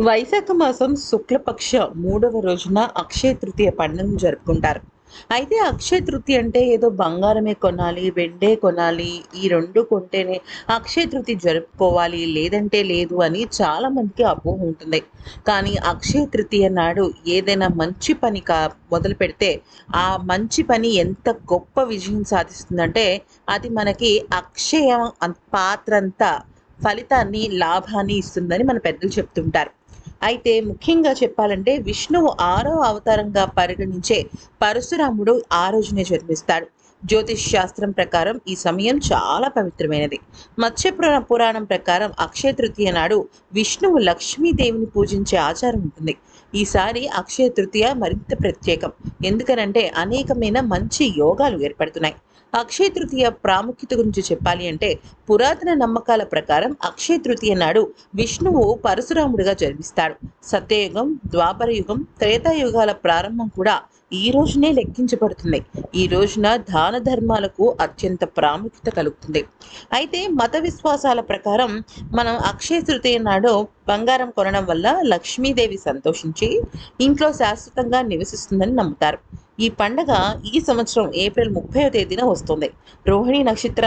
వైశాఖ మాసం శుక్లపక్ష మూడవ రోజున అక్షయ తృతీయ పండుగను జరుపుకుంటారు. అయితే అక్షయ తృతీయ అంటే ఏదో బంగారమే కొనాలి వెండే కొనాలి ఈ రెండు కొంటేనే అక్షయ తృతీయ జరుపుకోవాలి లేదంటే లేదు అని చాలా మందికి అపోహ ఉంటుంది. కానీ అక్షయ తృతీయ నాడు ఏదైనా మంచి పని కా మొదలు పెడితే ఆ మంచి పని ఎంత గొప్ప విజయం సాధిస్తుందంటే అది మనకి అక్షయ పాత్రంతా ఫలితాన్ని లాభాన్ని ఇస్తుందని మన పెద్దలు చెప్తుంటారు. అయితే ముఖ్యంగా చెప్పాలంటే విష్ణువు ఆరో అవతారంగా పరిగణించే పరశురాముడు ఆ రోజునే జన్మిస్తాడు. జ్యోతిష్ శాస్త్రం ప్రకారం ఈ సమయం చాలా పవిత్రమైనది. మత్స్య పురాణం ప్రకారం అక్షయ తృతీయ నాడు విష్ణువు లక్ష్మీదేవిని పూజించే ఆచారం ఉంటుంది. ఈసారి అక్షయ తృతీయ మరింత ప్రత్యేకం. ఎందుకనంటే అనేకమైన మంచి యోగాలు ఏర్పడుతున్నాయి. అక్షయ తృతీయ ప్రాముఖ్యత గురించి చెప్పాలి అంటే పురాతన నమ్మకాల ప్రకారం అక్షయ తృతీయ నాడు విష్ణువు పరశురాముడిగా జన్మిస్తాడు. సత్యయుగం ద్వాపర యుగం త్రేతాయుగాల ప్రారంభం కూడా ఈ రోజునే లెక్కించబడుతుంది. ఈ రోజున దాన ధర్మాలకు అత్యంత ప్రాముఖ్యత కలుగుతుంది. అయితే మత విశ్వాసాల ప్రకారం మనం అక్షయ తృతీయ నాడు బంగారం కొనడం వల్ల లక్ష్మీదేవి సంతోషించి ఇంట్లో శాశ్వతంగా నివసిస్తుందని నమ్ముతారు. ఈ పండగ ఈ సంవత్సరం ఏప్రిల్ ముప్పై తేదీన వస్తుంది. రోహిణి నక్షత్ర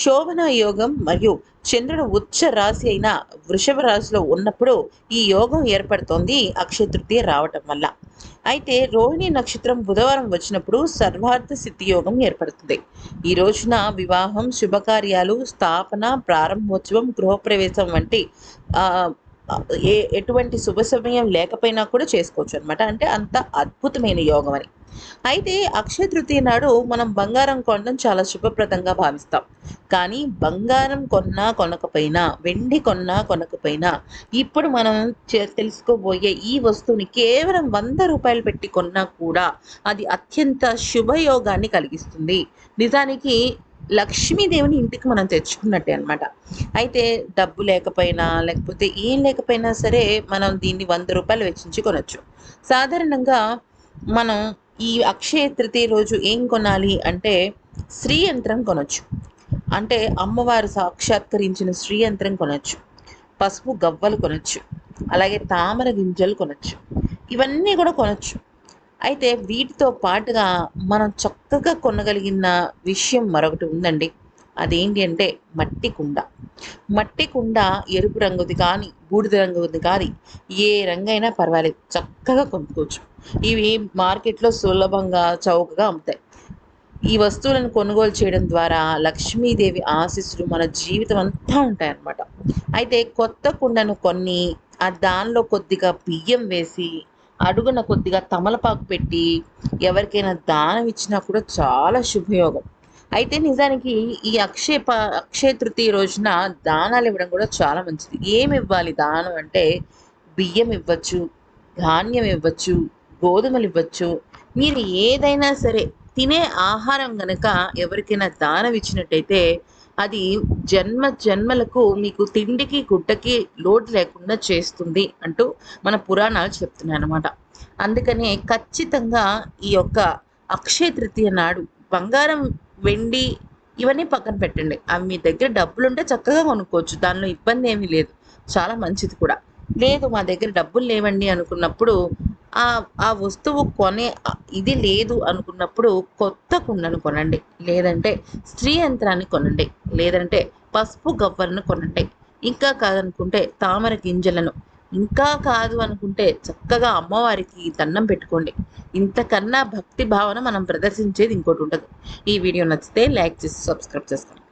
శోభన యోగం మరియు చంద్రుడు ఉచ్చ రాశి అయిన వృషభ రాశిలో ఉన్నప్పుడు ఈ యోగం ఏర్పడుతోంది అక్షయ తృతీయ రావటం వల్ల. అయితే రోహిణి నక్షత్రం బుధవారం వచ్చినప్పుడు సర్వార్థ సిద్ధి యోగం ఏర్పడుతుంది. ఈ రోజున వివాహం శుభకార్యాలు స్థాపన ప్రారంభోత్సవం గృహప్రవేశం వంటి ఏ ఎటువంటి శుభ సమయం లేకపోయినా కూడా చేసుకోవచ్చు అనమాట అంటే అంత అద్భుతమైన యోగం అని. అయితే అక్షయ తృతీయ నాడు మనం బంగారం కొనడం చాలా శుభప్రదంగా భావిస్తాం. కానీ బంగారం కొన్నా కొనకపోయినా వెండి కొన్నా కొనకపోయినా ఇప్పుడు మనం తెలుసుకోబోయే ఈ వస్తువుని కేవలం వంద రూపాయలు పెట్టి కొన్నా కూడా అది అత్యంత శుభయోగాన్ని కలిగిస్తుంది. నిజానికి లక్ష్మీదేవిని ఇంటికి మనం తెచ్చుకున్నట్టే అనమాట అయితే డబ్బు లేకపోయినా లేకపోతే ఏం లేకపోయినా సరే మనం దీన్ని వంద రూపాయలు వెచ్చించి కొనొచ్చు. సాధారణంగా మనం ఈ అక్షయ తృతీయ రోజు ఏం కొనాలి అంటే శ్రీ యంత్రం కొనొచ్చు. అంటే అమ్మవారు సాక్షాత్కరించిన శ్రీ యంత్రం కొనొచ్చు. పసుపు గవ్వలు కొనొచ్చు. అలాగే తామర గింజలు కొనొచ్చు. ఇవన్నీ కూడా కొనొచ్చు. అయితే వీటితో పాటుగా మనం చక్కగా కొనగలిగిన విషయం మరొకటి ఉందండి. అదేంటి అంటే మట్టి కుండ. మట్టి కుండ ఎరుపు రంగుది కానీ బూడిద రంగుది కానీ ఏ రంగైనా పర్వాలేదు. చక్కగా కొనుక్కోవచ్చు. ఇవి మార్కెట్లో సులభంగా చౌకగా అమ్ముతాయి. ఈ వస్తువులను కొనుగోలు చేయడం ద్వారా లక్ష్మీదేవి ఆశీస్సులు మన జీవితం అంతా ఉంటాయన్నమాట. అయితే కొత్త కుండను కొన్ని ఆ దానిలో కొద్దిగా బియ్యం వేసి అడుగున కొద్దిగా తమలపాకు పెట్టి ఎవరికైనా దానం ఇచ్చినా కూడా చాలా శుభయోగం. అయితే నిజానికి ఈ అక్షయ అక్షయ తృతీయ రోజున దానాలు ఇవ్వడం కూడా చాలా మంచిది. ఏమి ఇవ్వాలి దానం అంటే బియ్యం ఇవ్వచ్చు ధాన్యం ఇవ్వచ్చు గోధుమలు ఇవ్వచ్చు. మీరు ఏదైనా సరే తినే ఆహారం గనక ఎవరికైనా దానం ఇచ్చినట్టయితే అది జన్మ జన్మలకు మీకు తిండికి గుడ్డకి లోటు లేకుండా చేస్తుంది అంటూ మన పురాణాలు చెప్తున్నాయి అనమాట అందుకనే ఖచ్చితంగా ఈ యొక్క అక్షయ తృతీయ నాడు బంగారం వెండి ఇవన్నీ పక్కన పెట్టండి. అవి మీ దగ్గర డబ్బులు ఉంటే చక్కగా కొనుక్కోవచ్చు. దానిలో ఇబ్బంది ఏమీ లేదు. చాలా మంచిది కూడా. లేదు మా దగ్గర డబ్బులు లేవండి అనుకున్నప్పుడు ఆ ఆ వస్తువు కొనే ఇది లేదు అనుకున్నప్పుడు కొత్త కుండను కొనండి. లేదంటే స్త్రీ యంత్రాన్ని కొనండి. లేదంటే పసుపు గవ్వలను కొనండి. ఇంకా కాదనుకుంటే తామర గింజలను. ఇంకా కాదు అనుకుంటే చక్కగా అమ్మవారికి దండం పెట్టుకోండి. ఇంతకన్నా భక్తి భావన మనం ప్రదర్శించేది ఇంకోటి ఉండదు. ఈ వీడియో నచ్చితే లైక్ చేసి సబ్స్క్రైబ్ చేసుకోండి.